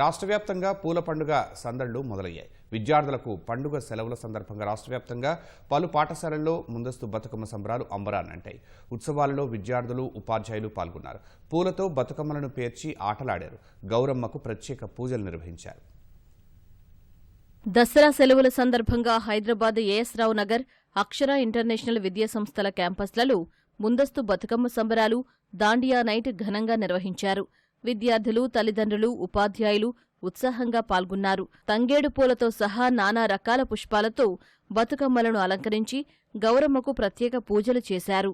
రాష్ట్ర వ్యాప్తంగా పూల పండుగ సందళ్ళు మొదలయ్యాయి. విద్యార్థులకు పండుగ సెలవుల సందర్భంగా రాష్ట్ర వ్యాప్తంగా పలు పాఠశాలల్లో ముందస్తు బతుకమ్మ సంబరాలు అంబరానంటాయి ఉత్సవాలలో విద్యార్థులు ఉపాధ్యాయులు పాల్గొన్నారు. పూలతో బతుకమ్మలను పేర్చి ఆటలాడారు. గౌరమ్మకు ప్రత్యేక పూజలు నిర్వహించారు. దసరా సెలవుల సందర్భంగా హైదరాబాద్ ఏఎస్ రావు నగర్ అక్షర ఇంటర్నేషనల్ విద్యా సంస్థల క్యాంపస్లలో ముందస్తు బతుకమ్మ సంబరాలు దాండియా నైట్ ఘనంగా నిర్వహించారు. విద్యార్థులు తల్లిదండ్రులు ఉపాధ్యాయులు ఉత్సాహంగా పాల్గొన్నారు. తంగేడు పూలతో సహా నానా రకాల పుష్పాలతో బతుకమ్మలను అలంకరించి గౌరమ్మకు ప్రత్యేక పూజలు చేశారు.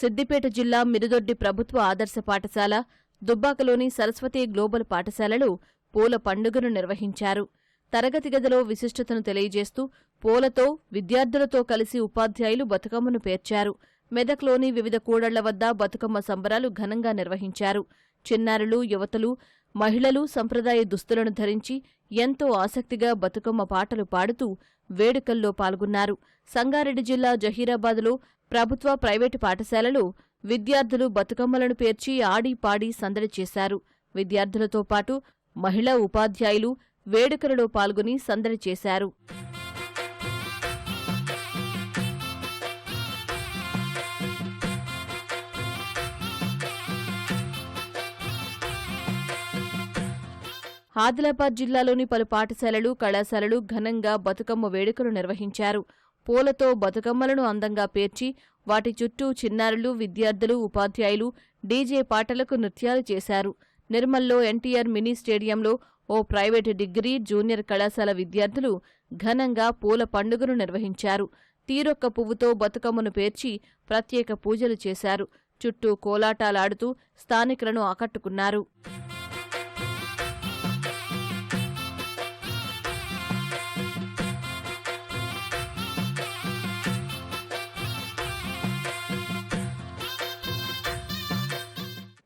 సిద్దిపేట జిల్లా మిరుదొడ్డి ప్రభుత్వ ఆదర్శ పాఠశాల దుబ్బాకలోని సరస్వతి గ్లోబల్ పాఠశాలలో పూల పండుగను నిర్వహించారు. తరగతి గదిలో విశిష్టతను తెలియజేస్తూ పూలతో విద్యార్థులతో కలిసి ఉపాధ్యాయులు బతుకమ్మను పేర్చారు. మెదక్లోని వివిధ కూడళ్ళ వద్ద బతుకమ్మ సంబరాలు ఘనంగా నిర్వహించారు. చిన్నారులు యువతలు మహిళలు సంప్రదాయ దుస్తులను ధరించి ఎంతో ఆసక్తిగా బతుకమ్మ పాటలు పాడుతూ వేడుకల్లో పాల్గొన్నారు. సంగారెడ్డి జిల్లా జహీరాబాద్లో ప్రభుత్వ ప్రైవేటు పాఠశాలలో విద్యార్థులు బతుకమ్మలను పేర్చి ఆడి పాడి సందడి చేశారు. విద్యార్థులతో పాటు మహిళా ఉపాధ్యాయులు వేడుకలలో పాల్గొని సందడి చేశారు. ఆదిలాబాద్ జిల్లాలోని పలు పాఠశాలలు కళాశాలలు ఘనంగా బతుకమ్మ వేడుకలు నిర్వహించారు. పూలతో బతుకమ్మలను అందంగా పేర్చి వాటి చుట్టూ చిన్నారులు విద్యార్థులు ఉపాధ్యాయులు డీజే పాటలకు నృత్యాలు చేశారు. నిర్మల్లో ఎన్టీఆర్ మినీ స్టేడియంలో ఓ ప్రైవేట్ డిగ్రీ జూనియర్ కళాశాల విద్యార్థులు ఘనంగా పూల పండుగను నిర్వహించారు. తీరొక్క పువ్వుతో బతుకమ్మను పేర్చి ప్రత్యేక పూజలు చేశారు. చుట్టూ కోలాటాలాడుతూ స్థానికులను ఆకట్టుకున్నారు.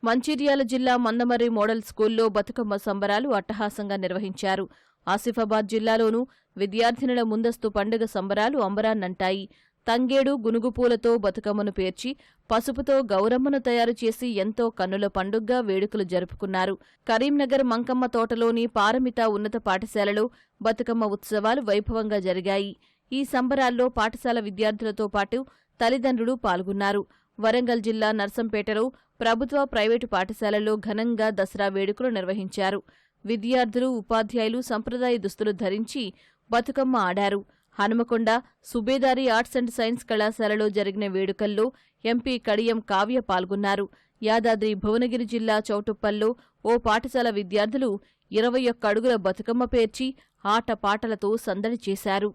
మంచిర్యాల జిల్లా మందమర్రి మోడల్ స్కూల్లో బతుకమ్మ సంబరాలు అట్టహాసంగా నిర్వహించారు. ఆసిఫాబాద్ జిల్లాలోనూ విద్యార్థినుల ముందస్తు పండుగ సంబరాలు అంబరాన్నంటాయి. తంగేడు గునుగుపూలతో బతుకమ్మను పేర్చి పసుపుతో గౌరమ్మను తయారు చేసి ఎంతో కన్నుల పండుగగా వేడుకలు జరుపుకున్నారు. కరీంనగర్ మంకమ్మ తోటలోని పారమిత ఉన్నత పాఠశాలలో బతుకమ్మ ఉత్సవాలు వైభవంగా జరిగాయి. ఈ సంబరాల్లో పాఠశాల విద్యార్థులతో పాటు తల్లిదండ్రులు పాల్గొన్నారు. వరంగల్ జిల్లా నర్సంపేటలో ప్రభుత్వ ప్రైవేటు పాఠశాలల్లో ఘనంగా దసరా వేడుకలు నిర్వహించారు. విద్యార్థులు ఉపాధ్యాయులు సంప్రదాయ దుస్తులు ధరించి బతుకమ్మ ఆడారు. Hanumakonda Subedari arts and science కళాశాలలో జరిగిన వేడుకల్లో ఎంపీ కడియం కావ్య పాల్గొన్నారు. యాదాద్రి భువనగిరి జిల్లా చౌటుప్పల్లో ఓ పాఠశాల విద్యార్థులు ఇరవై ఒక్క అడుగుల బతుకమ్మ పేర్చి ఆట పాటలతో సందడి చేశారు.